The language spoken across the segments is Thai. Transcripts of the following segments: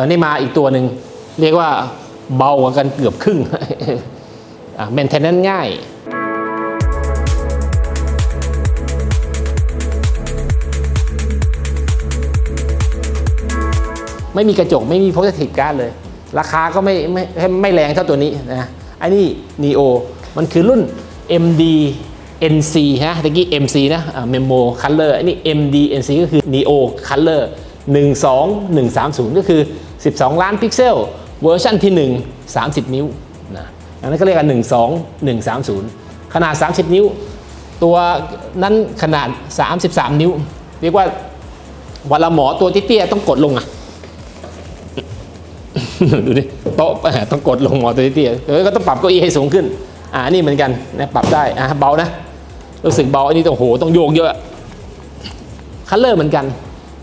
อันนี้มาอีกตัวหนึ่งเรียกว่าเบากว่ากันเกือบครึ่งแมนเทนแนนง่ายไม่มีกระจกไม่มีโพสติฟการ์ดเลย ราคาก็ไม่ไม่ไม่แรงเท่าตัวนี้นะไอันนี้ Neo มันคือรุ่น MD NC ฮะตะกี้ MC นะอ่า Memo Color อันนี้ MD NC ก็คือ Neo Color 12130 ก็คือ 12 ล้านพิกเซลเวอร์ชันที่ 1 30 นิ้วนะอันนั้นก็เรียกว่า12 130 ขนาด 30 นิ้ว ตัวนั้นขนาด 33 นิ้ว เรียกว่าวันละหมอตัวเตี้ยๆต้องกดลงอะดูดิโต๊ะต้องกดลงหมอตัวเตี้ยๆแล้วก็ต้องปรับเก้าอี้ให้สูงขึ้น อ่านี่เหมือนกันนะปรับได้อะเบานะรู้สึกเบาอันนี้ต้องโหต้องโยกเยอะคัลเลอร์เหมือนกัน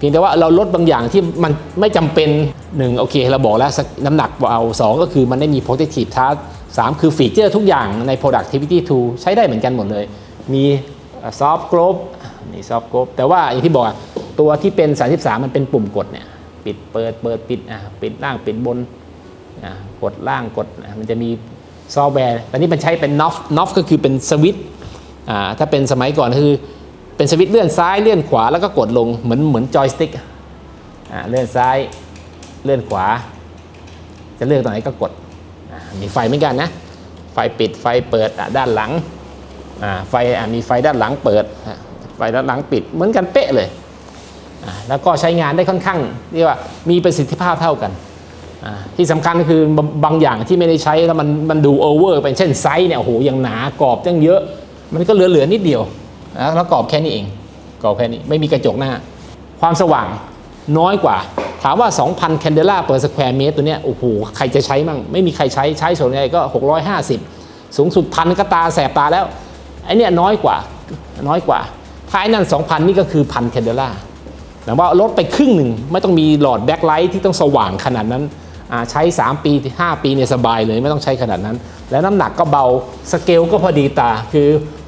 พียงแต่ว่าเราลดบางอย่างที่มันไม่จำเป็นหนึ่งโอเค เราบอกแล้วน้ำหนักเบาสองก็คือมันได้มี protective task สามคือฟีเจอร์ทุกอย่างใน productivity tool ใช้ได้เหมือนกันหมดเลย มี soft globe นี่ soft globe แต่ว่าอย่างที่บอกตัวที่เป็น 33 มันเป็นปุ่มกดเนี่ยปิดเปิดเปิดปิดอะปิดล่างปิดบนอะกดล่างกดมันจะมีซอฟต์แวร์ตอนนี้มันใช้เป็น NOF NOF ก็คือเป็นสวิตช์อ่าถ้าเป็นสมัยก่อนคือ เป็นสวิตช์เลื่อนซ้ายเลื่อนขวาแล้วก็กดลงเหมือนเหมือนจอยสติ๊กอ่าเลื่อนซ้ายเลื่อนขวา จะเลือกตรงไหนก็กดมีไฟเหมือนกันนะ ไฟปิดไฟเปิดด้านหลังอ่าไฟอะมีไฟด้านหลังเปิด ไฟด้านหลังปิดเหมือนกันเป๊ะเลยอ่าแล้วก็ใช้งานได้ค่อนข้างเรียกว่ามีประสิทธิภาพเท่ากันอ่าที่สำคัญก็คือบางอย่างที่ไม่ได้ใช้แล้วมันมันดูโอเวอร์ไปเช่นไซส์เนี่ยโอ้โหยังหนากรอบยังเยอะ มันก็เหลือเหลือนิดเดียว นะแล้วกรอบแค่นี้เองกรอบแค่นี้ไม่มีกระจกหน้า ความสว่างน้อยกว่า ถามว่า 2,000 แคนเดล่าเปอร์สแควร์เมตรตัวเนี้ยโอ้โหใครจะใช้มั่งไม่มีใครใช้ใช้ส่วนใหญ่ก็ 650 สูงสุดพันก็ตาแสบตาแล้วไอเนี่ยน้อยกว่าน้อยกว่าท้ายนั่น 2,000 นี่ก็คือพันแคนเดล่าแต่ว่าลดไปครึ่งหนึ่งไม่ต้องมีหลอดแบ็คไลท์ที่ต้องสว่างขนาดนั้น ใช้ 3 ปี 5 ปีเนี่ยสบายเลยไม่ต้องใช้ขนาดนั้น แล้วน้ำหนักก็เบาสเกลก็พอดีตา คือ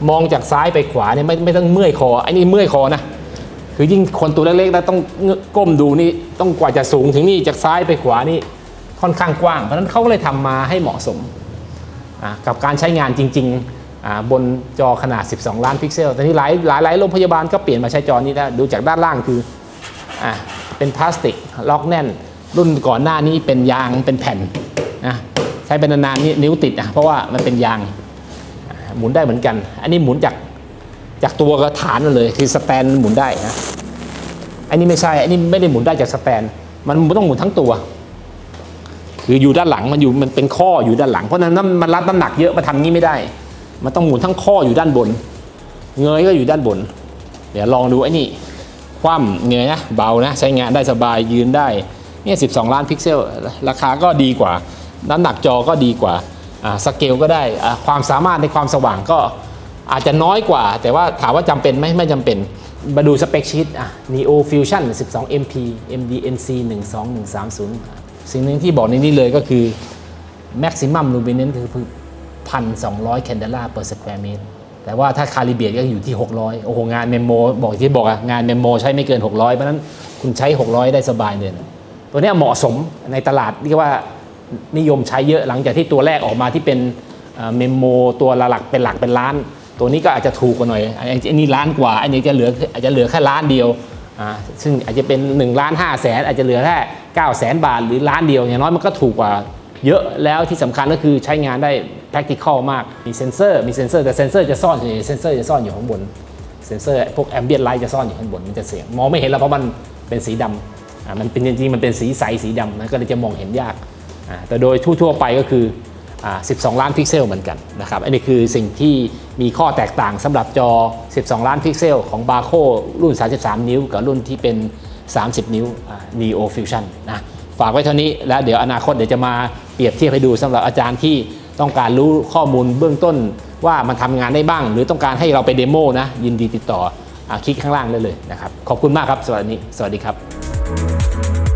มองจากซ้ายไปขวาเนี่ยไม่ไม่ต้องเมื่อยคอไอ้นี่เมื่อยคอนะคือยิ่งคนตัวเล็กๆแล้วต้องก้มดูนี่ต้องกว่าจะสูงถึงนี่จากซ้ายไปขวานี่ค่อนข้างกว้าง เพราะฉะนั้นเขาก็เลยทำมาให้เหมาะสมกับการใช้งานจริงๆบนจอขนาด 12 ล้านพิกเซลแต่ที่หลายหลายหลายโรงพยาบาลก็เปลี่ยนมาใช้จอนี้แล้วดูจากด้านล่างคืออเป็นพลาสติกล็อกแน่น รุ่นก่อนหน้านี้เป็นยางเป็นแผ่นนะใช้เป็นนานๆนี่นิ้วติดอะเพราะว่ามันเป็นยางหมุนได้เหมือนกัน อันนี้หมุนจากจากตัวกระฐานมันเลย คือสแตนหมุนได้นะอันนี้ไม่ใช่อันนี้ไม่ได้หมุนได้จากสแตน มันต้องหมุนทั้งตัว คืออยู่ด้านหลังมันอยู่มันเป็นข้ออยู่ด้านหลังเพราะนั้นมันรับน้ำหนักเยอะมาทำงี้ไม่ได้ มันต้องหมุนทั้งข้ออยู่ด้านบน เงยก็อยู่ด้านบน เดี๋ยวลองดูไอ้นี่คว่ำเงยนะเบานะ ใช้งานได้สบายยืนได้ เนี่ย12ล้านพิกเซล ราคาก็ดีกว่า น้ำหนักจอก็ดีกว่าสเกลก็ได้ความสามารถในความสว่างก็อาจจะน้อยกว่า แต่ว่าถามว่าจำเป็นไหมไม่จำเป็น มาดูสเปคชีตอะ Neo Fusion 12 MP MDNC 12130 สิ่งหนึ่งที่บอกในนี้เลยก็คือ maximum luminance คือพันสองร้อยแคนเดล่า per square meter แต่ว่าถ้าคาลิเบียก็อยู่ที่ 600 โอ้โห งานเมมโม บอกที่บอกอะงานเมมโมใช้ไม่เกิน 600 เพราะฉะนั้นคุณใช้ 600 ได้สบายเลยนะ ตัวนี้เหมาะสมในตลาดเรียกว่านิยมใช้เยอะหลังจากที่ตัวแรกออกมาที่เป็นเมมโมตัวหลักเป็นหลักเป็นล้าน ตัวนี้ก็อาจจะถูกกว่าหน่อยอันอันนี้ล้านกว่าอันนี้จะเหลืออาจจะเหลือแค่ล้านเดียวอ่าซึ่งอาจจะเป็น1ล้าน5แสนอาจจะเหลือแค่9แสนบาทหรือล้านเดียวอย่างน้อยมันก็ถูกกว่าเยอะแล้วที่สำคัญก็คือใช้งานได้ practical มาก มีเซนเซอร์มีเซนเซอร์แต่เซนเซอร์จะซ่อนอยู่เซนเซอร์จะซ่อนอยู่ข้างบนเซนเซอร์พวก ambient light จะซ่อนอยู่ข้างบนมันจะเสียงมองไม่เห็นแล้วเพราะมันเป็นสีดำอ่า มันเป็นจริงๆมันเป็นสีใสสีดำนะก็เลยจะมองเห็นยาก แต่โดยทั่วๆไปก็คือ 12 ล้านพิกเซลเหมือนกันนะครับ อันนี้คือสิ่งที่มีข้อแตกต่างสำหรับจอ 12 ล้านพิกเซลของ b a r c o รุ่น 33 นิ้ว กับรุ่นที่เป็น 30 นิ้ว Neo Fusion นะฝากไว้เท่านี้แล้วเดี๋ยวอนาคตเดี๋ยวจะมาเปรียบเทียบให้ดูสำหรับอาจารย์ที่ต้องการรู้ข้อมูลเบื้องต้นว่ามันทำงานได้บ้าง หรือต้องการให้เราไปเดโมนะยินดีติดต่ออคลิกข้างล่างได้เลยนะครับขอบคุณมากครับสวัสดีสวัสดีครับ thank you